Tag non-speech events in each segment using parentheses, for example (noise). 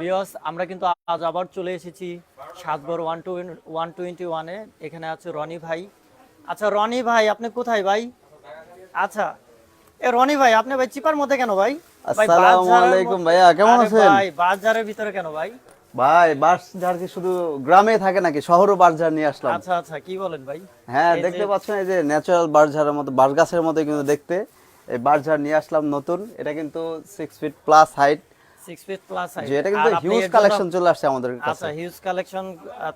বিয়স আমরা কিন্তু আজ আবার চলে এসেছি Satgarh one two one twenty ওয়ানে এখানে আছে রনি ভাই। আচ্ছা রনি ভাই আপনি কোথায় ভাই? আচ্ছা এ রনি ভাই আপনি ভাই চিপার মধ্যে কেন ভাই? আসসালামু আলাইকুম ভাইয়া, কেমন আছেন? ভাই বাজারের ভিতরে কেন ভাই? ভাই কি শুধু গ্রামে থাকে নাকি? শহরও বাস ঝাড় নিয়ে আসলাম। আচ্ছা আচ্ছা কি বলেন ভাই? হ্যাঁ দেখতে পাচ্ছেন এই যে ন্যাচারাল বাস ঝাড়ের মতো বাস গাছের মতো কিন্তু দেখতে। এই বাস ঝাড় নিয়ে আসলাম নতুন। এটা কিন্তু six feet plus height six feet plus এটা কিন্তু হিউজ কালেকশন চলে আসছে আমাদের আচ্ছা হিউজ কালেকশন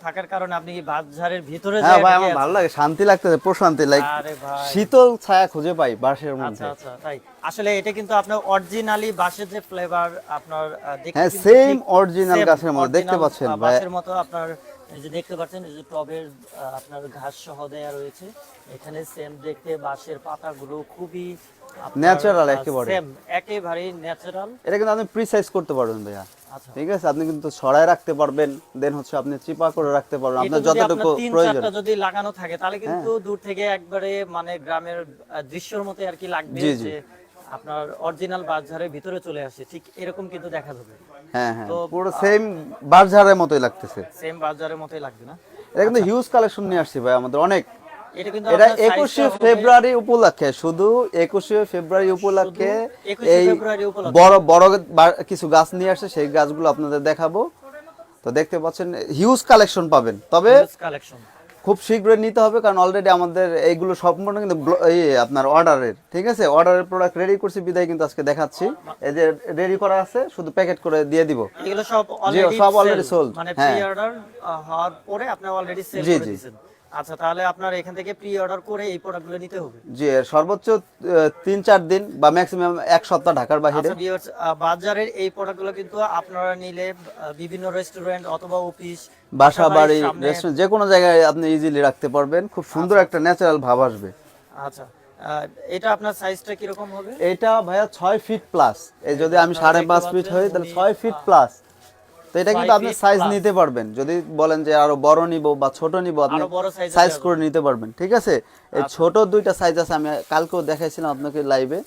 থাকার কারণে আপনি কি বাজারের ভিতরে হ্যাঁ ভাই আমার ভালো লাগে শান্তি লাগতেছে প্রশান্তি লাইক শীতল ছায়া খুঁজে পাই আচ্ছা মধ্যে। আচ্ছা তাই। আসলে এটা কিন্তু আপনার অরিজিনালি বাঁশের যে ফ্লেভার আপনার দেখতে হ্যাঁ, original same গাছের মধ্যে দেখতে পাচ্ছেন ভাই। বাঁশের মতো আপনার এই যে দেখতে পাচ্ছেন এই যে টবের আপনার ঘাস সহ দেয়া রয়েছে। এখানে সেম দেখতে বাঁশের পাতাগুলো খুবই আহ, একেবারে। same, একেবারেই ন্যাচারাল এটা কিন্তু আপনি প্রিসাইজ করতে পারবেন ভাইয়া। আচ্ছা। ঠিক আছে আপনি কিন্তু ছড়ায় রাখতে পারবেন দেন হচ্ছে আপনি চিপা করে রাখতে পারবেন আপনার যতটুকু প্রয়োজন। যদি লাগানো থাকে তাহলে কিন্তু হ্যাঁ। দূর থেকে একবারে মানে গ্রামের দৃশ্যের মতো আর কি লাগবে। যে আপনার অরিজিনাল বাজারের ভিতরে চলে আসে। ঠিক এরকম কিন্তু দেখা যাবে। হ্যাঁ হ্যাঁ। তো, পুরো সেম বারঝাড়ের মতোই লাগতেছে। সেম বাজারের মতোই লাগবে না? এটা কিন্তু হিউজ কালেকশন নিয়ে আসছি ভাই আমাদের অনেক। এটা একুশে ফেব্রুয়ারি উপলক্ষে শুধু একুশে ফেব্রুয়ারি উপলক্ষে এই বড় বড় কিছু গাছ নিয়ে আসছে সেই গাছগুলো আপনাদের দেখাবো। তো দেখতে পাচ্ছেন হিউজ কালেকশন পাবেন। তবে খুব শীঘ্রই নিতে হবে কারণ অলরেডি আমাদের এইগুলো সম্পূর্ণ কিন্তু আপনার অর্ডারের ঠিক আছে? অর্ডারের প্রোডাক্ট রেডি করছি বিদায় কিন্তু আজকে দেখাচ্ছি। এই যে রেডি করা আছে শুধু প্যাকেট করে দিয়ে দিব। এগুলো সব sell, already মানে হ্যাঁ। প্রি অর্ডার হওয়ার পরে আপনি অলরেডি সেল করে জি। দিয়েছেন। আচ্ছা তাহলে আপনার এখান থেকে প্রি অর্ডার করে এই প্রোডাক্টগুলো নিতে হবে? জি সর্বোচ্চ তিন চার দিন বা ম্যাক্সিমাম এক সপ্তাহ ঢাকার বাইরে আচ্ছা বাজারের এই প্রোডাক্টগুলো কিন্তু আপনারা নিলে বিভিন্ন রেস্টুরেন্ট অথবা অফিস বাসা বাড়ি রেস্টুরেন্ট যে কোনো জায়গায় আপনি ইজিলি রাখতে পারবেন। খুব সুন্দর একটা ন্যাচারাল ভাব আসবে। আচ্ছা এটা আপনার সাইজটা কীরকম হবে? এটা ভাইয়া ছয় ফিট প্লাস এই যদি আমি সাড়ে পাঁচ ফিট হই তাহলে ছয় ফিট প্লাস তো এটা কিন্তু আপনি সাইজ নিতে পারবেন। যদি বলেন যে আরও বড় নিব বা ছোট নিব আপনি সাইজ করে নিতে পারবেন ঠিক আছে? এই আচ্ছা। ছোট দুইটা সাইজ আছে আমি কালকেও দেখাইছিলাম আপনাকে লাইভে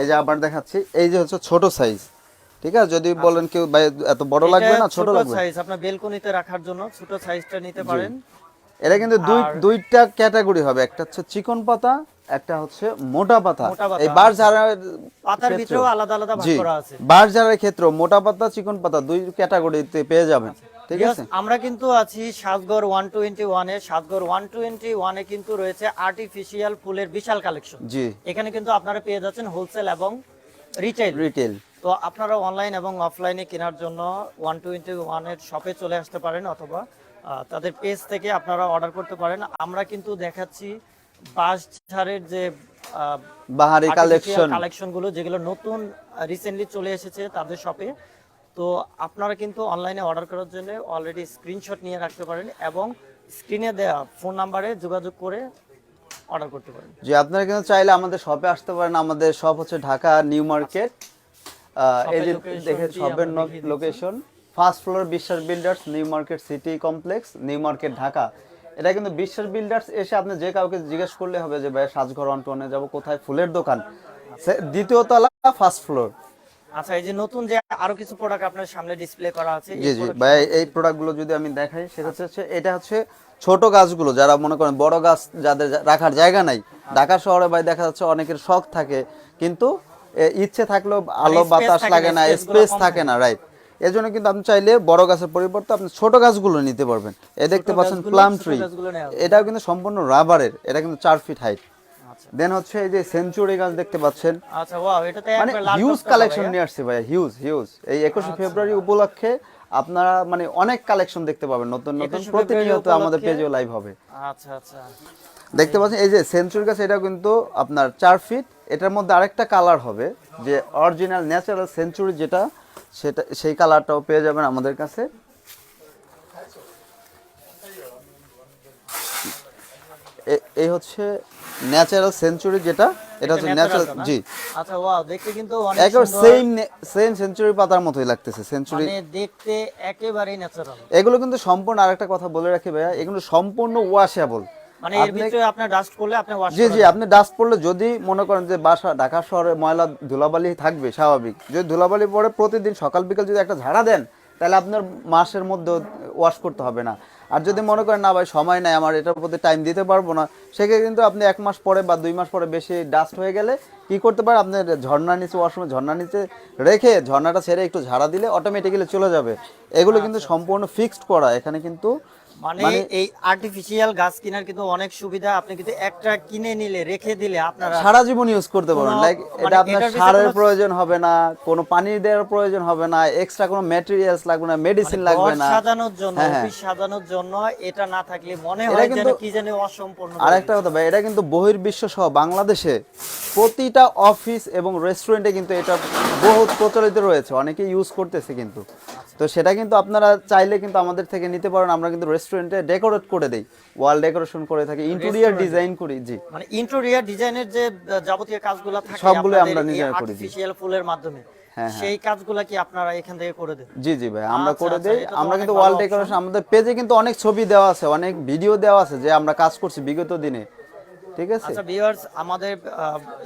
এই যে আবার দেখাচ্ছি এই যে হচ্ছে ছোট সাইজ ঠিক আছে? যদি বলেন কেউ ভাই এত বড় লাগবে না ছোট লাগবে? সাইজ আপনার বেলকনিতে রাখার জন্য ছোট সাইজটা নিতে পারেন। এটা কিন্তু দুই দুইটা ক্যাটাগরি হবে একটা হচ্ছে চিকন পাতা একটা হচ্ছে মোটা পাতা। এই বার ঝাড়ার পাতার ভিতরেও আলাদা আলাদা ভাগ করা আছে। বার ঝাড়ার ক্ষেত্রে মোটা পাতা চিকন পাতা দুই ক্যাটাগরিতে পেয়ে যাবেন। ঠিক আছে? আমরা কিন্তু আছি সাতগড় ওয়ান টোয়েন্টি ওয়ানে সাতগড় ওয়ান টোয়েন্টি ওয়ানে কিন্তু রয়েছে আর্টিফিশিয়াল ফুলের বিশাল কালেকশন জি। এখানে কিন্তু আপনারা পেয়ে যাচ্ছেন হোলসেল এবং রিটেল রিটেল তো আপনারা অনলাইন এবং অফলাইনে কেনার জন্য ওয়ান টোয়েন্টি ওয়ানের শপে চলে আসতে পারেন অথবা তাদের পেজ থেকে আপনারা অর্ডার করতে পারেন। আমরা কিন্তু দেখাচ্ছি বাঁশ ঝাড়ের যে বাহারি কালেকশন কালেকশনগুলো যেগুলো নতুন রিসেন্টলি চলে এসেছে তাদের শপে তো আপনারা কিন্তু অনলাইনে অর্ডার করার জন্য অলরেডি স্ক্রিনশট নিয়ে রাখতে পারেন এবং স্ক্রিনে দেওয়া ফোন নাম্বারে যোগাযোগ করে অর্ডার করতে পারেন। যে আপনারা কিন্তু চাইলে আমাদের শপে আসতে পারেন। আমাদের শপ হচ্ছে ঢাকা নিউ মার্কেট। এই যে দেখে শপের। Location first floor Biswas builders new market city complex new market Dhaka এটা কিন্তু বিশ্বের বিল্ডার্স এসে আপনি যে কাউকে জিজ্ঞেস করলে হবে যে ভাই সাজঘর অন্টনে যাব কোথায় ফুলের দোকান? দ্বিতীয় তলা ফার্স্ট ফ্লোর আচ্ছা এই যে নতুন যে আরও কিছু প্রোডাক্ট আপনার সামনে ডিসপ্লে করা আছে জি জি। ভাই এই প্রোডাক্টগুলো যদি আমি দেখাই সেটা হচ্ছে এটা হচ্ছে ছোট গাছগুলো। যারা মনে করেন বড় গাছ যাদের রাখার জায়গা নাই ঢাকা শহরে ভাই দেখা যাচ্ছে অনেকের শখ থাকে। কিন্তু ইচ্ছে থাকলেও আলো বাতাস লাগে না, স্পেস থাকে না রাইট এর জন্য কিন্তু আপনি চাইলে বড় গাছের পরিবর্তে আপনি ছোট গাছগুলো নিতে পারবেন। এ দেখতে পাচ্ছেন প্লাম ট্রি। এটাও কিন্তু সম্পূর্ণ রাবারের এটা কিন্তু চার ফিট হাইট আচ্ছা। দেন হচ্ছে এই যে সেঞ্চুরি গাছ দেখতে পাচ্ছেন। আচ্ছা ওয়াও এটাতে মানে হিউজ কালেকশন নিয়ে আসছে ভাই হিউজ হিউজ এই আচ্ছা। একুশে ফেব্রুয়ারি উপলক্ষে আপনারা মানে অনেক কালেকশন দেখতে পাবেন নতুন নতুন। 21শে প্রতিনিয়ত আমাদের পেজেও লাইভ হবে। আচ্ছা আচ্ছা। দেখতে পাচ্ছেন এই যে সেঞ্চুরি গাছ এটা কিন্তু আপনার চার ফিট এটার মধ্যে আরেকটা কালার হবে যে অরিজিনাল ন্যাচারাল সেঞ্চুরি যেটা সেটা সেই কালারটাও পেয়ে যাবেন আমাদের কাছে। এই হচ্ছে ন্যাচারাল সেঞ্চুরি যেটা এটা হচ্ছে ন্যাচারাল জি। আচ্ছা ওয়াও দেখতে কিন্তু অনেক একবার সেম সেম সেঞ্চুরি পাতার মতোই লাগতেছে সেঞ্চুরি মানে দেখতে একেবারেই ন্যাচারাল এগুলো কিন্তু সম্পূর্ণ আরেকটা কথা বলে রাখি ভাইয়া এগুলো সম্পূর্ণ ওয়াশেবল মানে এর ভিতরে আপনার ডাস্ট করলে আপনি ওয়াশ জি জি আপনি ডাস্ট পড়লে যদি মনে করেন যে বাসা ঢাকা শহরে ময়লা ধুলাবালি থাকবে স্বাভাবিক। যদি ধুলাবালি পড়ে প্রতিদিন সকাল বিকাল যদি একটা ঝাড়া দেন তাহলে আপনার মাসের মধ্যে ওয়াশ করতে হবে না। আর যদি মনে করেন না ভাই সময় নাই আমার এটার প্রতি টাইম দিতে পারব না সেক্ষেত্রে কিন্তু আপনি এক মাস পরে বা দুই মাস পরে বেশি ডাস্ট হয়ে গেলে কি করতে পারেন? আপনার ঝর্ণার নিচে ওয়াশরুমে ঝর্ণার নিচে রেখে ঝর্ণাটা ছেড়ে একটু ঝাড়া দিলে অটোমেটিক্যালি চলে যাবে। এগুলো কিন্তু সম্পূর্ণ ফিক্সড করা। এখানে কিন্তু মানে এই আর্টিফিশিয়াল গাছ কেনার কিন্তু অনেক সুবিধা আপনি কিন্তু একটা কিনে নিলে রেখে দিলে আপনারা সারা জীবন ইউজ করতে পারবেন। লাইক মানে এটা আপনার সারের প্রয়োজন হবে না কোনো পানি দেওয়ার প্রয়োজন হবে না এক্সট্রা কোনো ম্যাটেরিয়ালস লাগবে না মেডিসিন লাগবে না। সাজানোর জন্য হ্যাঁ, হ্যাঁ। অফিস সাজানোর জন্য এটা না থাকলে মনে হয় যেন কি জানি অসম্পূর্ণ আর একটা কথা ভাই এটা কিন্তু বহির্বিশ্ব সহ বাংলাদেশে প্রতিটা অফিস এবং রেস্টুরেন্টে কিন্তু এটা বহুত প্রচলিত রয়েছে অনেকে ইউজ করতেছে কিন্তু। তো সেটা কিন্তু আপনারা চাইলে কিন্তু আমাদের থেকে নিতে পারেন। আমরা কিন্তু রেস্টুরেন্টে ডেকোরেট করে দেই। ওয়াল ডেকোরেশন করে থাকি ইন্টেরিয়ার ডিজাইন করি জি। মানে ইন্টেরিয়র ডিজাইনের যে যাবতীয় কাজগুলো থাকে সবগুলো আমরা নিজেরা করি, জি। আর্টিফিশিয়াল ফুলের মাধ্যমে হ্যাঁ, সেই কাজগুলা কি আপনারা এখান থেকে করে দেন? জি জি ভাই আমরা আচ্ছা, করে আচ্ছা, দেই। আমরা কিন্তু ওয়াল ডেকোরেশন আমাদের পেজে কিন্তু অনেক ছবি দেওয়া আছে অনেক ভিডিও দেওয়া আছে যে আমরা কাজ করছি বিগত দিনে। ঠিক আছে? আচ্ছা ভিউয়ার্স আমাদের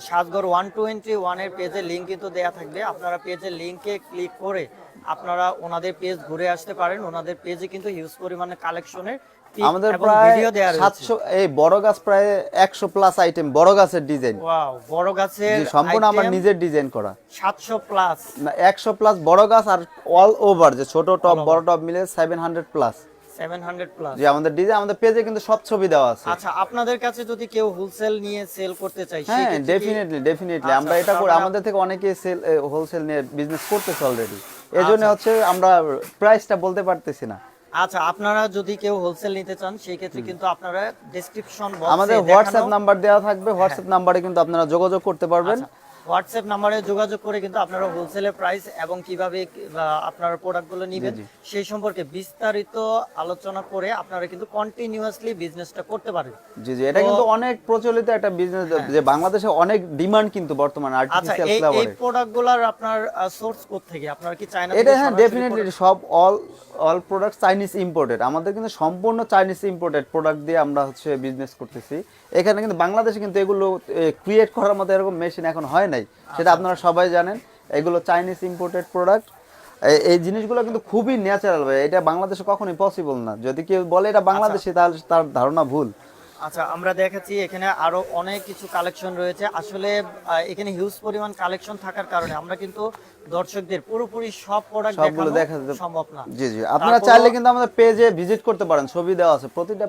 সাজগর ওয়ান টোয়েন্টি ওয়ানের পেজের লিঙ্ক কিন্তু দেয়া থাকবে। আপনারা পেজের লিঙ্কে ক্লিক করে আপনারা ওনাদের পেজ ঘুরে আসতে পারেন। ওনাদের পেজে কিন্তু হিউজ পরিমাণে কালেকশনের আমাদের প্রায় ভিডিও দেওয়া রয়েছে। সাতশো এই বড় গাছ প্রায় একশো প্লাস আইটেম বড় গাছের ডিজাইন ওয়াও বড় গাছের সম্পূর্ণ আমার নিজের ডিজাইন করা। সাতশো প্লাস না একশো প্লাস বড় গাছ আর অল ওভার যে ছোট টপ বড় টপ মিলে প্লাস আমাদের ডিজাইন আমাদের পেজে কিন্তু সব ছবি দেওয়া আছে। আচ্ছা আপনাদের কাছে যদি কেউ হোলসেল নিয়ে সেল করতে চাই হ্যাঁ ডেফিনেটলি ডেফিনেটলি আচ্ছা, আমরা এটা করি আমাদের থেকে অনেকে সেল হোলসেল নিয়ে বিজনেস করতেছে অলরেডি এই আচ্ছা। জন্য হচ্ছে আমরা প্রাইসটা বলতে পারতেছি না। আচ্ছা আপনারা যদি কেউ হোলসেল নিতে চান সেই ক্ষেত্রে কিন্তু আপনারা ডেসক্রিপশন বক্সে আমাদের হোয়াটসঅ্যাপ নাম্বার দেওয়া থাকবে। হোয়াটসঅ্যাপ নাম্বারে কিন্তু আপনারা যোগাযোগ করতে পারবেন। হোয়াটসঅ্যাপ নাম্বারে যোগাযোগ করে কিন্তু আপনারা হোলসেলের প্রাইস এবং কীভাবে আপনার প্রোডাক্টগুলো নেবেন সেই সম্পর্কে বিস্তারিত আলোচনা করে আপনারা কিন্তু কন্টিনিউয়াসলি বিজনেসটা করতে পারেন জি জি এটা কিন্তু অনেক প্রচলিত একটা বিজনেস যে বাংলাদেশে অনেক ডিমান্ড কিন্তু বর্তমানে হ্যাঁ। আর্টিফিশিয়াল এই এই প্রোডাক্টগুলোর আপনার সোর্স কোথা থেকে আপনারা কি চায়না এটা হ্যাঁ ডেফিনেটলি সব all all product Chinese imported আমাদের কিন্তু সম্পূর্ণ চাইনিজ ইম্পোর্টেড প্রোডাক্ট দিয়ে আমরা হচ্ছে বিজনেস করতেছি। এখানে কিন্তু বাংলাদেশে কিন্তু এগুলো ক্রিয়েট করার মতো এরকম মেশিন এখন হয় নাই। সেটা আপনারা সবাই জানেন এগুলো চাইনিজ ইম্পোর্টেড প্রোডাক্ট এই জিনিসগুলো কিন্তু খুবই ন্যাচারাল ভাই এটা বাংলাদেশে কখনোই পসিবল না। যদি কেউ বলে এটা বাংলাদেশে তাহলে তার ধারণা ভুল। আচ্ছা আমরা দেখাচ্ছি এখানে আরও অনেক কিছু কালেকশন রয়েছে। আসলে এখানে হিউজ পরিমাণ কালেকশন থাকার কারণে আমরা কিন্তু দর্শকদের পুরোপুরি সব প্রোডাক্ট দেখানো সম্ভব না। জি জি। আপনারা চাইলে কিন্তু আমাদের পেজে ভিজিট করতে পারেন ছবি দেওয়া আছে। প্রতিটা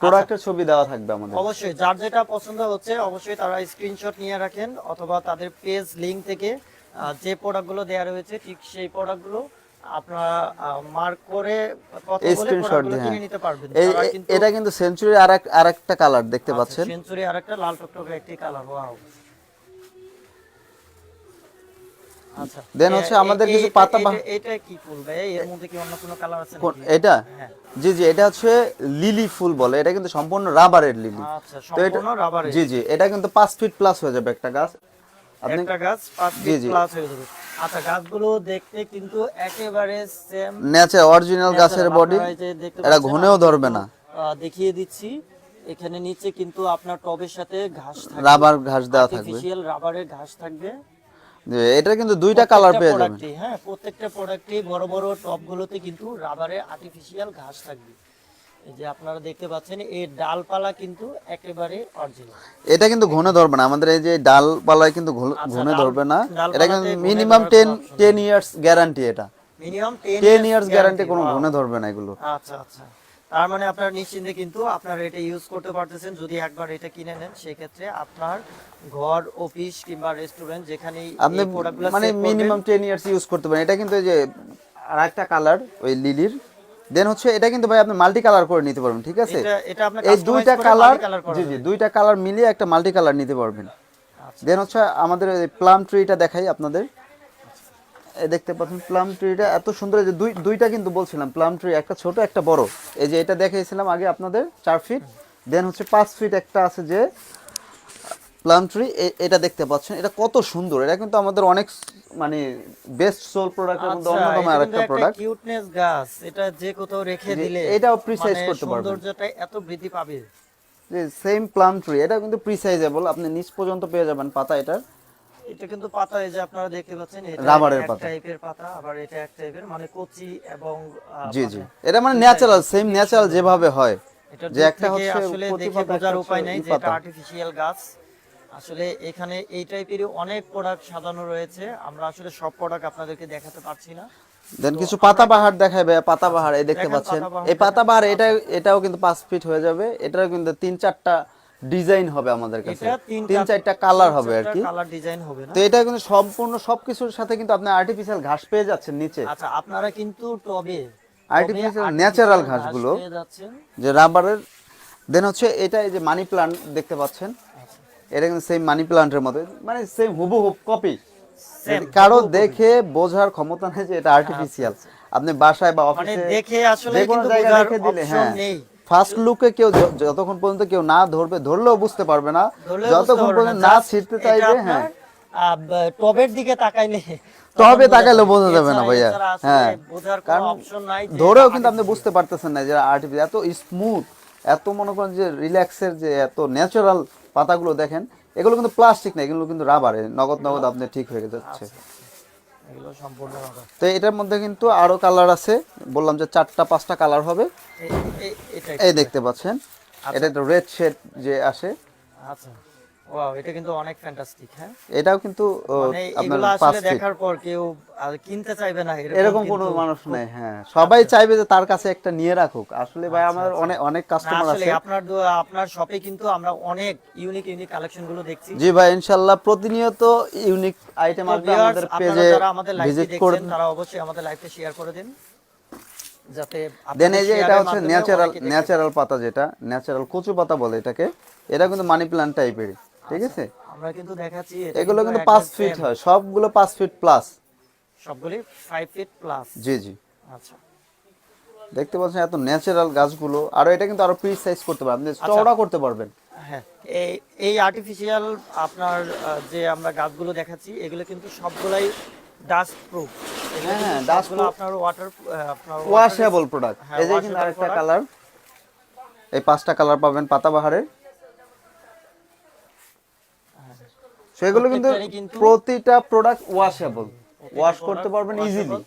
প্রোডাক্টের ছবি দেওয়া থাকবে আমাদের। অবশ্যই যার যেটা পছন্দ হচ্ছে অবশ্যই তারা স্ক্রিনশট নিয়ে রাখেন অথবা তাদের পেজ লিংক থেকে যে প্রোডাক্টগুলো দেয়া রয়েছে ঠিক সেই প্রোডাক্টগুলো আপনারা মার্ক করে স্ক্রিনশট দিয়ে হ্যাঁ। নিতে পারবেন। এটা কিন্তু সেঞ্চুরি আর আরেকটা কালার দেখতে পাচ্ছেন। সেঞ্চুরি আরেকটা লাল টকটকে একটি কালার ওয়াও আচ্ছা। Then হচ্ছে আমাদের কিছু পাতা এটা- এটা কি ফুল ভাই? এর মধ্যে কি অন্য কোনো কালার আছে এটা? হ্যাঁ। জি জি এটা হচ্ছে লিলি ফুল বলে। এটা কিন্তু সম্পূর্ণ রাবারের লিলি। আচ্ছা সম্পূর্ণ রাবারের। জি জি এটা কিন্তু ফিট প্লাস হয়ে যাবে একটা গাছ। আপনি একটা গাছ পাঁচ ফিট প্লাস হয়ে যাবে। আচ্ছা গাছগুলো দেখতে কিন্তু একেবারে সেম নেচার অরিজিনাল গাছের বডি এটা ঘুনেও ধরবে না। দেখিয়ে দিচ্ছি। এখানে নিচে কিন্তু আপনার টবের সাথে ঘাস রাবার ঘাস দেওয়া থাকবে। রাবারের ঘাস থাকবে। এটা কিন্তু দুইটা কালার পেয়ে যাবেন হ্যাঁ প্রত্যেকটা প্রোডাক্টে বড় বড় টপগুলোতে কিন্তু রাবারের আর্টিফিশিয়াল ঘাস থাকবে। যে আপনারা দেখতে পাচ্ছেন এই ডালপালা কিন্তু একেবারে অরিজিনাল এটা কিন্তু ঘুনে ধরবে না আমাদের এই যে ডালপালায় কিন্তু আচ্ছা, ঘুনে ডাল- ধরবে না। এটা কিন্তু মিনিমাম ধরার টেন কোনো option টেন ইয়ার্স গ্যারান্টি এটা। মিনিমাম টেন ইয়ার্স গ্যারান্টি কোনো ঘুনে ধরবে না এগুলো। আচ্ছা আচ্ছা। তার মানে আপনার নিশ্চিন্তে কিন্তু আপনার এটা ইউজ করতে পারতেছেন। যদি একবার এটা কিনে নেন সেক্ষেত্রে আপনার ঘর অফিস কিংবা রেস্টুরেন্ট যেখানেই আপনি মানে মিনিমাম টেন ইয়ার্স ইউজ করতে পারেন। এটা কিন্তু এই যে আর একটা কালার ওই লিলির দেন হচ্ছে এটা কিন্তু ভাই আপনি মাল্টি কালার করে নিতে পারবেন ঠিক আছে? এটা এটা আপনার এই দুইটা কালার জি জি দুইটা কালার মিলিয়ে একটা মাল্টি কালার নিতে পারবেন। আচ্ছা। দেন হচ্ছে আমাদের প্লাম ট্রিটা দেখাই আপনাদের। দেখতে পাচ্ছেন প্লাম ট্রিটা এত সুন্দর যে দুই দুইটা কিন্তু বলছিলাম প্লাম ট্রি একটা ছোট একটা বড়। এই যে এটা দেখাইছিলাম আগে আপনাদের চার ফিট দেন হচ্ছে পাঁচ ফিট একটা আছে যে প্লাম ট্রি এটা দেখতে পাচ্ছেন এটা কত সুন্দর এটা কিন্তু আমাদের অনেক মানে বেস্ট সোল প্রোডাক্টের মধ্যে আচ্ছা, অন্যতম এটা আর কিন্তু একটা প্রোডাক্ট কিউটনেস গাছ এটা যে কোথাও রেখে দিলে এটাও precise মানে করতে পারবেন। সৌন্দর্যটা এত বৃদ্ধি পাবে। যে সেম প্লাম ট্রি এটা কিন্তু প্রিসাইজেবল আপনি নিচ পর্যন্ত পেয়ে যাবেন পাতা এটার। এটা কিন্তু পাতা এই যে আপনারা দেখতে পাচ্ছেন এটা রাবারের পাতা। টাইপের পাতা আবার এটা এক টাইপের মানে কচি এবং জি জি। এটা মানে ন্যাচারাল সেম ন্যাচারাল যেভাবে হয়। যে একটা হচ্ছে আসলে দেখে বোঝার উপায় নাই যে এটা আর্টিফিশিয়াল গাছ। আসলে এখানে এই টাইপেরই অনেক প্রোডাক্ট সাজানো রয়েছে। আমরা আসলে সব প্রোডাক্ট আপনাদেরকে দেখাতে পারছি না। দেন কিছু পাতাবাহার দেখাবে পাতাবাহার এই দেখতে পাচ্ছেন। এই পাতাবাহার এটা এটাও কিন্তু পাঁচ ফিট হয়ে যাবে। এটাও কিন্তু তিন চারটা ডিজাইন হবে আমাদের কাছে। এটা তিন চারটা কালার হবে আর কি। কালার ডিজাইন হবে না? তো এটা কিন্তু সম্পূর্ণ সবকিছুর সাথে কিন্তু আপনি আর্টিফিশিয়াল ঘাস পেয়ে যাচ্ছেন নিচে। আচ্ছা আপনারা কিন্তু টবে natural artificial ঘাসগুলো। যে রাবারের দেন হচ্ছে এটা এই যে মানি প্লান্ট দেখতে পাচ্ছেন। আচ্ছা। এটা কিন্তু সেম মানি প্লান্টের মতো মানে সেম হুবহু কপি কারও দেখে বোঝার ক্ষমতা নেই যে এটা আর্টিফিশিয়াল আপনি বাসায় বা মানে অফিসে দেখে আসলে কোনো কিন্তু জায়গায় রেখে দিলে হ্যাঁ। নেই। ফার্স্ট লুকে কেউ যতক্ষণ পর্যন্ত কেউ না ধরবে ধরলেও বুঝতে পারবে না। যতক্ষণ পর্যন্ত না, ছিটতে চাইবে হ্যাঁ। টবের দিকে তাকাইলে (laughs) টবে তাকাইলে বোঝা যাবে না ভাইয়া। হ্যাঁ। কারণ ধরেও কিন্তু আপনি বুঝতে পারতেছেন না যে আর্টিফিশিয়াল এত স্মুথ এত মনে করেন যে রিল্যাক্সের যে এত ন্যাচারাল পাতাগুলো দেখেন এগুলো কিন্তু প্লাস্টিক না এগুলো কিন্তু রাবারে নগদ নগদ আপনি ঠিক হয়ে যাচ্ছে। এগুলো সম্পূর্ণ তো এটার মধ্যে কিন্তু আরও কালার আছে। বললাম যে চারটা পাঁচটা কালার হবে। এই- দেখতে পাচ্ছেন। এটা একটা রেড শেড যে আসে। আচ্ছা। ওয়াও এটা কিন্তু অনেক ফ্যান্টাস্টিক হ্যাঁ? এটাও কিন্তু মানে আপনার আসলে দেখার পর কেউ আর কিনতে চাইবে না এরকম কোনো মানুষ নেই হ্যাঁ। সবাই চাইবে যে তার কাছে একটা নিয়ে রাখুক। আসলে ভাই আমার অনেক অনেক কাস্টমার আছে। আপনার আপনার শপে কিন্তু আমরা অনেক ইউনিক ইউনিক কালেকশনগুলো দেখছি। জি ভাই ইনশাল্লাহ প্রতিনিয়ত ইউনিক আইটেম আসবে আমাদের পেজে আমাদের ভিজিট তারা অবশ্যই আমাদের লাইভটা শেয়ার করে দিন। যাতে দেন এই যে এটা হচ্ছে ন্যাচারাল ন্যাচারাল পাতা যেটা ন্যাচারাল কচু পাতা বলে এটাকে এটা কিন্তু মানি প্ল্যান্ট টাইপের ঠিক আছে? আমরা কিন্তু দেখাচ্ছি এগুলো কিন্তু একদম পাঁচ ফিট হয় সবগুলো পাঁচ ফিট প্লাস সবগুলি 5 ফিট প্লাস জি জি। আচ্ছা। দেখতে পাচ্ছেন এত ন্যাচারাল গাছগুলো। আর এটা কিন্তু আরও প্রি সাইজ করতে পারবেন আপনি চওড়া করতে পারবেন। হ্যাঁ এই এই আর্টিফিশিয়াল আপনার যে আমরা গাছগুলো দেখাচ্ছি এগুলো কিন্তু সবগুলাই ডাস্ট প্রুফ হ্যাঁ, dust proof। আপনার ওয়াটার আপনার ওয়াশেবল প্রোডাক্ট হ্যাঁ, এই যে কিন্তু আরেকটা কালার এই পাঁচটা কালার পাবেন পাতাবাহারের। সেগুলো কিন্তু প্রতিটা প্রোডাক্ট ওয়াশেবল ওয়াশ করতে পারবেন ইজিলি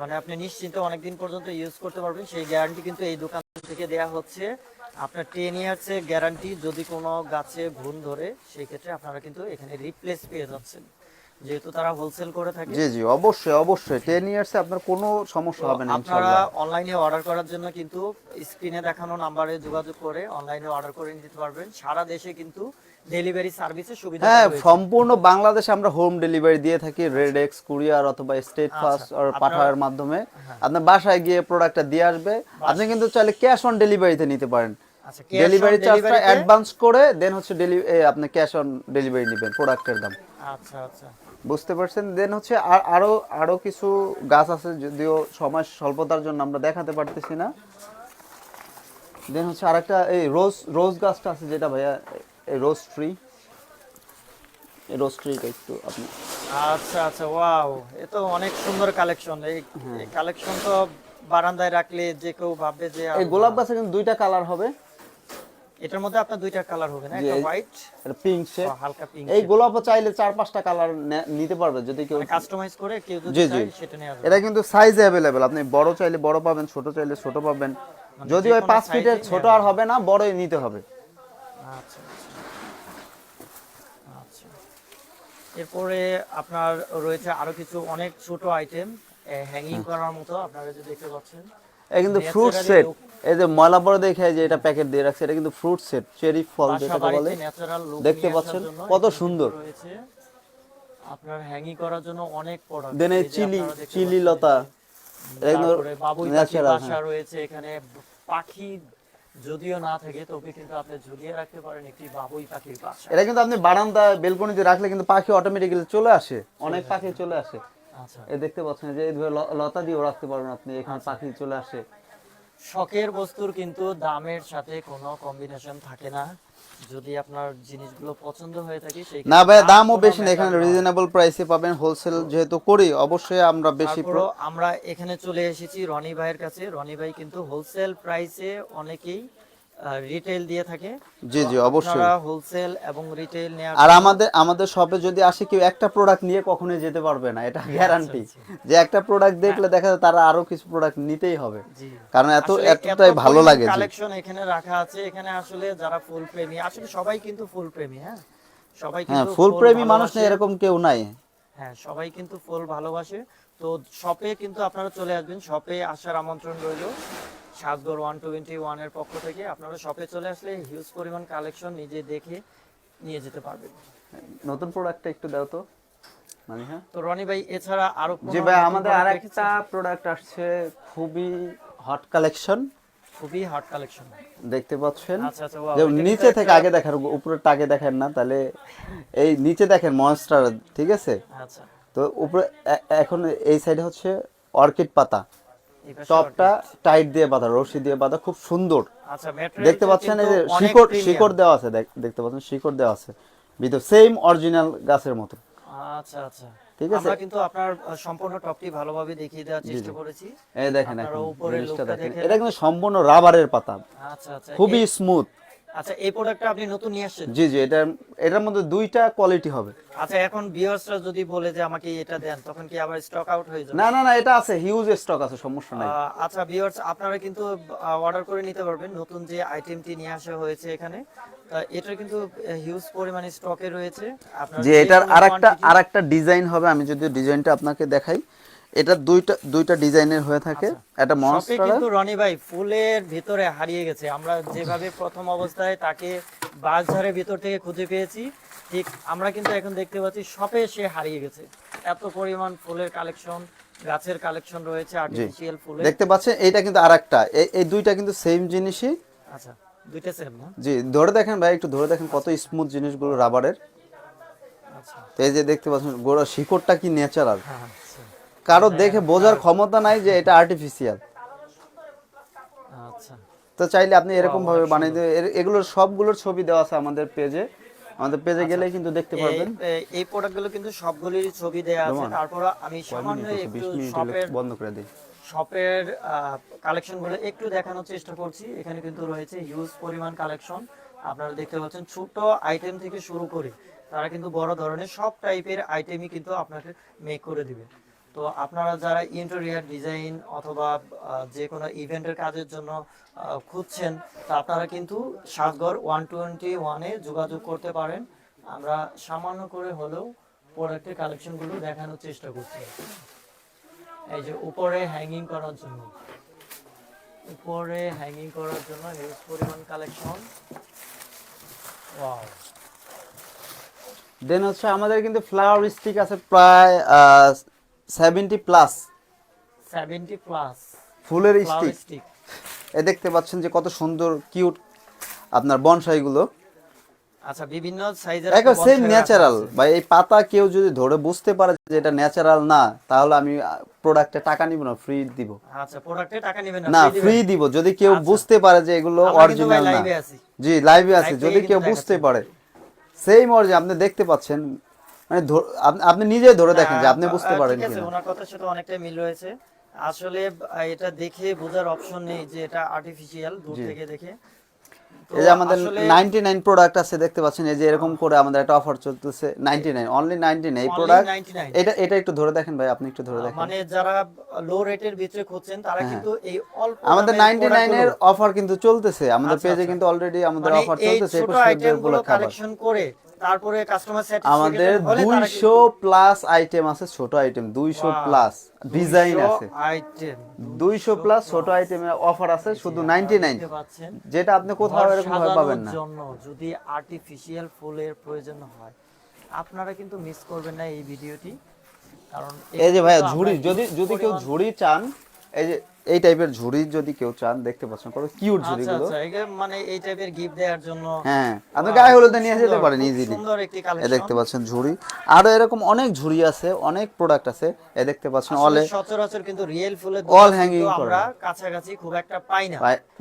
মানে আপনি নিশ্চিন্তে অনেকদিন পর্যন্ত ইউজ করতে পারবেন। সেই গ্যারান্টি কিন্তু এই দোকান থেকে দেয়া হচ্ছে। আপনার টেন ইয়ার্স এর গ্যারান্টি যদি কোনো গাছে ঘুণ ধরে সেই ক্ষেত্রে আপনারা কিন্তু এখানে রিপ্লেস পেয়ে যাচ্ছেন। যেহেতু তারা হোলসেল করে থাকে। জি জি অবশ্যই অবশ্যই। টেন ইয়ার্সে আপনার কোনো সমস্যা হবে না আপনারা অনলাইনে অর্ডার করার জন্য কিন্তু স্ক্রিনে দেখানো নাম্বারে যোগাযোগ করে অনলাইনে অর্ডার করে নিতে পারবেন। সারা দেশে কিন্তু ডেলিভারি সার্ভিসের সুবিধা হ্যাঁ সম্পূর্ণ বাংলাদেশে আমরা হোম ডেলিভারি দিয়ে থাকি রেড এক্স কুরিয়ার অথবা স্টেট ফাস্ট আর পাঠাওয়ার মাধ্যমে। আপনার বাসায় গিয়ে প্রোডাক্টটা দিয়ে আসবে। আপনি কিন্তু চাইলে ক্যাশ অন ডেলিভারিতে নিতে পারেন। ডেলিভারি চার্জটা অ্যাডভান্স করে দেন হচ্ছে আপনি ক্যাশ অন ডেলিভারি নেবেন প্রোডাক্টের দাম। আচ্ছা আচ্ছা। বুঝতে পারছেন? দেন হচ্ছে আর- আরও আরও কিছু গাছ আছে যদিও সময় স্বল্পতার জন্য আমরা দেখাতে পারতেছি না। দেন হচ্ছে আরেকটা এই রোজ রোজ গাছটা আছে যেটা ভাইয়া এই রোজ ট্রি এই রোজ ট্রিটা একটু আপনি আচ্ছা আচ্ছা ওয়াও এ তো অনেক সুন্দর কালেকশন এই কালেকশন তো বারান্দায় রাখলে যে কেউ ভাববে যে এই গোলাপ গাছে কিন্তু দুইটা কালার হবে। এটার মধ্যে আপনার দুইটা কালার হবে না? একটা হোয়াইট এটা পিঙ্ক শেড হালকা পিঙ্ক এই গোলাপও চাইলে চার পাঁচটা কালার নিতে পারবে যদি কেউ কাস্টমাইজ করে কেউ যদি। চায় সেটা নেওয়া যাবে। এটা কিন্তু সাইজ অ্যাভেলেবেল আপনি বড় চাইলে বড় পাবেন ছোট চাইলে ছোট পাবেন। যদি ওই যে কোনো পাঁচ size-ই ফিটের ছোট আর হবে না বড়ই নিতে হবে। আচ্ছা আচ্ছা। আচ্ছা। এরপরে আপনার রয়েছে আরও কিছু অনেক ছোট আইটেম হ্যাঙ্গিং করার মতো আপনারা যে দেখতে পাচ্ছেন। এটা কিন্তু ফ্রুট সেট এই যে ময়লা পরে দেখে যে এটা প্যাকেট দিয়ে রাখছে এটা কিন্তু ফ্রুট সেট চেরি ফল বলে। দেখতে পাচ্ছেন কত সুন্দর। আপনার হ্যাঙ্গিং করার জন্য অনেক প্রোডাক্ট দেন চিলি চিলি লতা। বাসা রয়েছে এখানে। পাখি যদিও না থাকে তবে কিন্তু আপনি ঝুলিয়ে রাখতে পারেন একটি বাবুই পাখির বাসা। এটা কিন্তু আপনি বারান্দা বেলকনিতে রাখলে কিন্তু পাখি অটোমেটিক্যালি চলে আসে। অনেক পাখি চলে আসে। আচ্ছা। এই দেখতে পাচ্ছেন যে লতা দিয়েও রাখতে পারবেন আপনি এখানে পাখি চলে আসে। শখের বস্তুর কিন্তু দামের সাথে কোনো কম্বিনেশন থাকে না। যদি আপনার জিনিসগুলো পছন্দ হয়ে থাকে সেই না ভাই দামও বেশি না এখানে রিজনেবল প্রাইসে পাবেন। হোলসেল যেহেতু করি অবশ্যই আমরা বেশি আমরা এখানে চলে এসেছি রনি ভাইয়ের কাছে। রনি ভাই কিন্তু হোলসেল প্রাইসে অনেকেই রিটেল দিয়ে থাকে। জি জি অবশ্যই। হোলসেল এবং রিটেল নেওয়ার আর আমাদের আমাদের শপে যদি আসে কেউ একটা প্রোডাক্ট নিয়ে কখনোই যেতে পারবে না এটা গ্যারান্টি যে একটা প্রোডাক্ট দেখলে দেখা যায় তারা আরও কিছু প্রোডাক্ট নিতেই হবে। কারণ এত এতটাই ভালো লাগে কালেকশন এখানে রাখা আছে। এখানে আসলে যারা ফুল প্রেমী আসলে সবাই কিন্তু ফুল প্রেমী হ্যাঁ? সবাই হ্যাঁ কিন্তু ফুল প্রেমী মানুষ। নেই এরকম কেউ নাই। হ্যাঁ সবাই কিন্তু ফুল ভালোবাসে। তো শপে কিন্তু আপনারা চলে আসবেন। শপে আসার আমন্ত্রণ রইল। সাতগড় ওয়ান টোয়েন্টি ওয়ানের পক্ষ থেকে আপনারা শপে চলে আসলে হিউজ পরিমাণ কালেকশন নিজে দেখে নিয়ে যেতে পারবেন। নতুন প্রোডাক্টটা একটু দাও তো। মানে হ্যাঁ? তো রনি ভাই এছাড়া আরও জি ভাই আমাদের আরেকটা প্রোডাক্ট আসছে খুবই হট কালেকশন খুবই হট কালেকশন দেখতে পাচ্ছেন? আচ্ছা আচ্ছা নিচে থেকে আগে দেখেন উপরের টাকে দেখেন না তাহলে এই নিচে দেখেন মনস্টার ঠিক আছে? আচ্ছা। তো উপরে এখন এই সাইডে হচ্ছে অর্কিড পাতা। টপটা টাইট দিয়ে বাঁধা রশি দিয়ে বাঁধা খুব সুন্দর। আচ্ছা দেখতে পাচ্ছেন এই যে শিকড় শিকড় দেওয়া আছে দেখ- দেখতে পাচ্ছেন শিকড় দেওয়া আছে। ভিতর সেম অরিজিনাল গাছের মতো। আচ্ছা আচ্ছা। ঠিক আছে। আমরা কিন্তু আপনার সম্পূর্ণ টপটি ভালোভাবে দেখিয়ে দেওয়ার চেষ্টা করেছি। এই দেখেন এখন উপরে লোকটা দেখেন। এটা কিন্তু সম্পূর্ণ রাবারের পাতা। আচ্ছা আচ্ছা। খুবই স্মুথ আচ্ছা এই প্রোডাক্টটা আপনি নতুন নিয়ে আসছেন? জি জি এটা এটার মধ্যে দুইটা কোয়ালিটি হবে। আচ্ছা এখন ভিউয়ার্সরা যদি বলে যে আমাকে এটা দেন তখন কি আবার স্টক আউট হয়ে যাবে? না না না এটা আছে হিউজ স্টক আছে সমস্যা নাই। আচ্ছা ভিউয়ার্স আপনারা কিন্তু অর্ডার করে নিতে পারবেন নতুন যে আইটেমটি নিয়ে আসা হয়েছে এখানে। এটা কিন্তু হিউজ পরিমাণে স্টকে রয়েছে। যে এটার আরেকটা আরেকটা ডিজাইন হবে আমি যদি ডিজাইনটা আপনাকে দেখাই। এটা দুইটা দুইটা ডিজাইনের হয়ে থাকে। একটা শপে মনস্টার কিন্তু রনি ভাই ফুলের ভিতরে হারিয়ে গেছে। আমরা যেভাবে প্রথম অবস্থায় তাকে বাসঝাড়ের ভিতর থেকে খুঁজে পেয়েছি ঠিক আমরা কিন্তু এখন দেখতে পাচ্ছি শপে সে হারিয়ে গেছে। এত পরিমাণ ফুলের কালেকশন গাছের কালেকশন রয়েছে আর্টিফিশিয়াল ফুল দেখতে পাচ্ছেন এটা কিন্তু আরেকটা। এই দুইটা কিন্তু সেম জিনিসই। আচ্ছা দুইটা সেম না? জি ধরে দেখেন ভাই একটু ধরে দেখেন কত স্মুথ জিনিসগুলো রাবারের আচ্ছা। এই যে দেখতে পাচ্ছেন গোড়া শিকড়টা কি ন্যাচারাল হ্যাঁ আচ্ছা কারও দেখে বোঝার ক্ষমতা নাই যে এটা আর্টিফিশিয়াল আচ্ছা। তো চাইলে আপনি এরকম ভাবে বানিয়ে এগুলোর সবগুলোর ছবি দেওয়া আছে আমাদের পেজে আমাদের পেজে গেলেই কিন্তু দেখতে পারবেন। এই- প্রোডাক্টগুলো কিন্তু সবগুলির ছবি দেয়া আছে। তারপর আমি সামান্য একটু শপের বন্ধ করে দিই। শপের কালেকশনগুলো একটু দেখানোর চেষ্টা করছি। এখানে কিন্তু রয়েছে হিউজ পরিমাণ কালেকশন আপনারা দেখতে পাচ্ছেন ছোট আইটেম থেকে শুরু করে তারা কিন্তু বড় ধরনের সব টাইপের আইটেমই কিন্তু আপনাকে মেক করে দিবে। তো আপনারা যারা ইন্টেরিয়ার ডিজাইন অথবা যে কোনো ইভেন্টের কাজের জন্য খুঁজছেন, তা আপনারা কিন্তু সাতগড় ওয়ান টোয়েন্টি ওয়ানে যোগাযোগ করতে পারেন। আমরা সামান্য করে হলেও প্রোডাক্টের কালেকশনগুলো দেখানোর চেষ্টা করছি। এই যে উপরে হ্যাঙ্গিং করার জন্য। উপরে হ্যাঙ্গিং করার জন্য হিউজ পরিমাণ কালেকশন ওয়াও দেন হচ্ছে আমাদের কিন্তু ফ্লাওয়ার স্টিক আছে প্রায় সেভেন্টি প্লাস। 70 প্লাস। ফুলের স্টিক এ দেখতে পাচ্ছেন যে কত সুন্দর কিউট আপনার বনসাই গুলো আচ্ছা বিভিন্ন সাইজের একবার সেম ন্যাচারাল ভাই এই পাতা কেউ যদি ধরে বুঝতে পারে যে এটা ন্যাচারাল না তাহলে আমি প্রোডাক্টে টাকা নিব না ফ্রি দিব। আচ্ছা প্রোডাক্টে টাকা নেবেন না দিবেন? ফ্রি দিব। যদি কেউ আচ্ছা। বুঝতে পারে যে এগুলো অরিজিনাল না। জি লাইভে আছে। যদি কেউ বুঝতে পারে। সেম অরিজিনাল আপনি দেখতে পাচ্ছেন মানে আপনি- নিজে ধরে দেখেন যে আপনি বুঝতে পারেন আছে কিনা। ওনার কথার সাথে অনেকটা মিল রয়েছে। আসলে এটা দেখে বোঝার অপশন নেই যে এটা আর্টিফিশিয়াল দূর থেকে দেখে। এই যে আমাদের 99 প্রোডাক্ট আছে দেখতে পাচ্ছেন এই যে এরকম করে আমাদের একটা অফার চলতেছে। 99 অনলি 99 এই প্রোডাক্ট এটা এটা একটু ধরে দেখেন ভাই আপনি একটু ধরে দেখেন। মানে যারা লো রেটের ভিতরে খুঁজছেন তারা কিন্তু এই অল্প হ্যাঁ। আমাদের দামের 99 এর অফার কিন্তু চলতেছে আমাদের আচ্ছা, পেজে আচ্ছা। কিন্তু অলরেডি আমাদের মানে অফার এই চলতেছে ছোট 21 আইটেম উপলক্ষে কালেকশন করে তারপরে কাস্টমার আমাদের 200 প্লাস আইটেম আছে ছোট আইটেম 200 প্লাস ডিজাইন আছে। আইটেম 200 প্লাস ছোট আইটেমের অফার আছে শুধু 99 পাচ্ছেন যেটা আপনি কোথাও এরকম পাবেন না। জন্য যদি আর্টিফিশিয়াল ফুলের প্রয়োজন হয় আপনারা কিন্তু মিস করবেন না এই ভিডিওটি কারণ এই যে ভাইয়া ঝুড়ি যদি যদি কেউ ঝুড়ি চান এই যে এই টাইপের ঝুড়ি যদি কেউ চান দেখতে পাচ্ছেন কত কিউট আচ্ছা ঝুড়িগুলো। আচ্ছা মানে এই টাইপের গিফট দেওয়ার জন্য। হ্যাঁ আপনি গায়ে হলুদে নিয়ে যেতে পারেন ইজিলি সুন্দর একটি কালেকশন দেখতে পাচ্ছেন ঝুড়ি। আরও এরকম অনেক ঝুড়ি আছে অনেক প্রোডাক্ট আছে। এ দেখতে পাচ্ছেন অলে সচরাচর কিন্তু রিয়েল ফুলের All দোকান hanging কিন্তু আমরা করা। কাছাকাছি খুব একটা পাই না।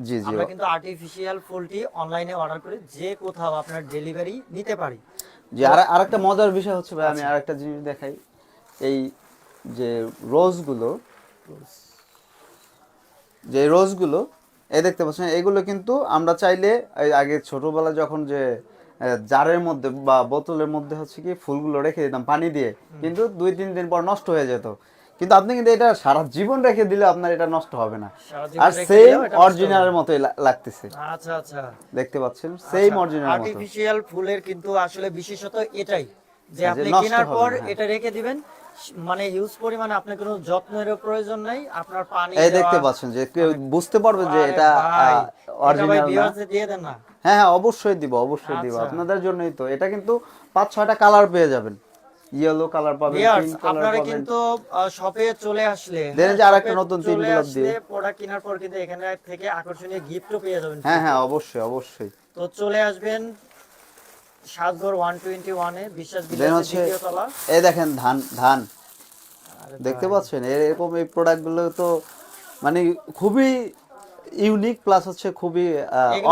জি জি আমরা কিন্তু আর্টিফিশিয়াল ফুলটি অনলাইনে অর্ডার করে যে কোথাও আপনার ডেলিভারি নিতে পারি। জি আর আরেকটা মজার বিষয় হচ্ছে ভাই আমি আরেকটা জিনিস দেখাই। এই যে রোজ রোজগুলো যে রোজগুলো এই দেখতে পাচ্ছেন এগুলো কিন্তু আমরা চাইলে আগে ছোটবেলায় যখন যে জারের মধ্যে বা বোতলের মধ্যে হচ্ছে কি ফুলগুলো রেখে দিতাম পানি দিয়ে কিন্তু দুই তিন দিন পর নষ্ট হয়ে যেত। কিন্তু আপনি কিন্তু এটা সারা জীবন রেখে দিলে আপনার এটা নষ্ট হবে না। আর সেম নষ্ট অরিজিনালের মতোই লাগতেছে। আচ্ছা আচ্ছা। দেখতে পাচ্ছেন? সেম অরিজিনাল মতো। আর্টিফিশিয়াল ফুলের কিন্তু আসলে বিশেষত এটাই যে যে আপনি কেনার পর হ্যাঁ। এটা রেখে দিবেন মানে হিউজ পরিমাণে আপনার কোনো যত্নের প্রয়োজন নাই আপনার পানি এই দেখতে পাচ্ছেন যে কেউ বুঝতে পারবে যে এটা অরিজিনাল না। দিয়ে দেন না। হ্যাঁ হ্যাঁ অবশ্যই দিব অবশ্যই দিব। আচ্ছা। আপনাদের জন্যই তো। এটা কিন্তু পাঁচ ছয়টা কালার পেয়ে যাবেন। ইয়েলো কালার পাবেন পিঙ্ক কালার আপনারা কিন্তু শপে চলে আসলে দেখেন যে আরেকটা নতুন তিন গোলাপ দিয়ে। প্রোডাক্ট কেনার পর কিন্তু এখানে থেকে আকর্ষণীয় গিফটও পেয়ে যাবেন হ্যাঁ হ্যাঁ অবশ্যই অবশ্যই। তো চলে আসবেন সাতগড় ওয়ান টোয়েন্টি ওয়ানে বিশ্বাস দেন বিলাসের হচ্ছে দ্বিতীয় তলা। এই দেখেন ধান ধান। দেখতে পাচ্ছেন? এরকম এই প্রোডাক্টগুলো তো মানে খুবই ইউনিক প্লাস হচ্ছে খুবই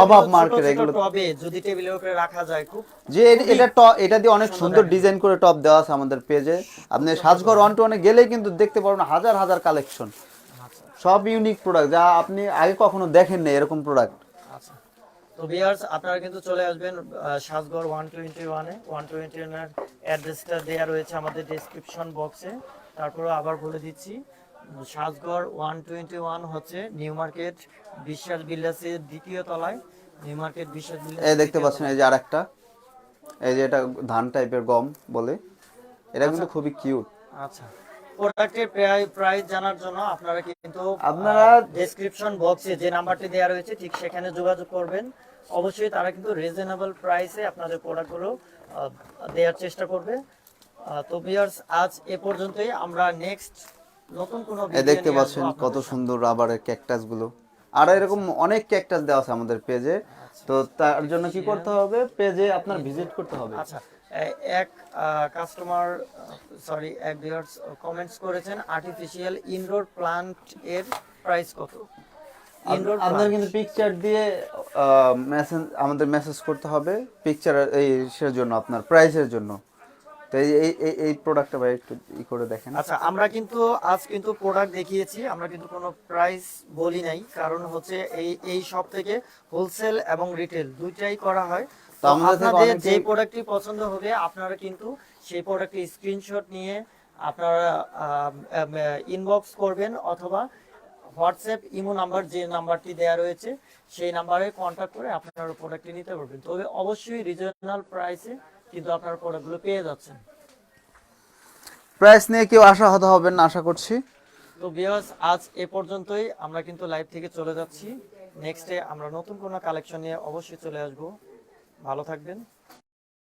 অভাব মার্কেট ছোট এগুলো টবে যদি টেবিলের উপরে রাখা যায় খুব যে এটা টপ এটা দিয়ে অনেক সুন্দর ডিজাইন করে টপ দেওয়া আছে আমাদের পেজে আপনি সাজঘর ওয়ান টু ওয়ানে গেলেই কিন্তু দেখতে পারবেন হাজার হাজার কালেকশন আচ্ছা। সব ইউনিক প্রোডাক্ট যা আপনি আগে কখনো দেখেন না এরকম প্রোডাক্ট তো ভিউয়ার্স আপনারা কিন্তু চলে আসবেন সাজগড় ওয়ান টোয়েন্টি ওয়ানে ওয়ান টোয়েন্টি ওয়ানের অ্যাড্রেসটা দেওয়া রয়েছে আমাদের ডেসক্রিপশন বক্সে তারপরে আবার বলে দিচ্ছি সাজগড় ওয়ান টোয়েন্টি ওয়ান হচ্ছে নিউ মার্কেট বিশ্বাস বিল্ডার্সের দ্বিতীয় তলায়। নিউ মার্কেট বিশ্বাস বিল্ডার্স এই দেখতে পাচ্ছেন এই যে আরেকটা। এই যে এটা ধান টাইপের গম বলে। এটা কিন্তু খুবই কিউট আচ্ছা। প্রোডাক্টের প্রাইস জানার জন্য আপনারা কিন্তু আপনারা- ডেসক্রিপশন বক্সে যে নাম্বারটি দেওয়া রয়েছে ঠিক সেখানে যোগাযোগ করবেন। অবশ্যই তারা কিন্তু রিজনেবল প্রাইসে আপনাদের প্রোডাক্টগুলো দেওয়ার চেষ্টা করবে। তো ভিউয়ার্স আজ এ পর্যন্তই। আমরা নেক্সট নতুন কোনো দেখতে পাচ্ছেন কত সুন্দর রাবারের ক্যাকটাসগুলো আর এরকম অনেক ক্যাকটাস দেওয়া আছে আমাদের পেজে তো তার জন্য কি করতে হবে? পেজে আপনার ভিজিট করতে হবে। আচ্ছা। এক কাস্টমার সরি এক ভিউয়ার্স কমেন্টস করেছেন আর্টিফিশিয়াল ইনডোর প্লান্ট এর প্রাইস কত? আপনার কিন্তু পিকচার দিয়ে মেসেজ আমাদের মেসেজ করতে হবে পিকচার এই সের জন্য আপনার প্রাইসের জন্য। তো এই এই- এই এই প্রোডাক্টটা ভাই একটু ই করে দেখেন। আচ্ছা আমরা কিন্তু আজ কিন্তু প্রোডাক্ট দেখিয়েছি আমরা কিন্তু কোনো প্রাইস বলি নাই কারণ হচ্ছে এই এই সব থেকে হোলসেল এবং রিটেল দুইটাই করা হয়। তো আপনাদের যে প্রোডাক্টটি পছন্দ হবে আপনারা কিন্তু সেই প্রোডাক্টের স্ক্রিনশট নিয়ে আপনারা ইনবক্স করবেন অথবা হোয়াটসঅ্যাপ ইমো নাম্বার যে নাম্বারটি দেওয়া রয়েছে সেই নাম্বারে কন্ট্যাক্ট করে আপনারা প্রোডাক্টটি নিতে পারবেন। তবে অবশ্যই রিজনাল প্রাইসে কিন্তু আপনার প্রোডাক্টগুলো পেয়ে যাচ্ছেন। প্রাইস নিয়ে কেউ আশাহত হবেন না আশা করছি। তো ভিউয়ার্স আজ এ পর্যন্তই। আমরা কিন্তু লাইভ থেকে চলে যাচ্ছি। নেক্সটে আমরা নতুন কোনো কালেকশন নিয়ে অবশ্যই চলে আসব। ভালো থাকবেন।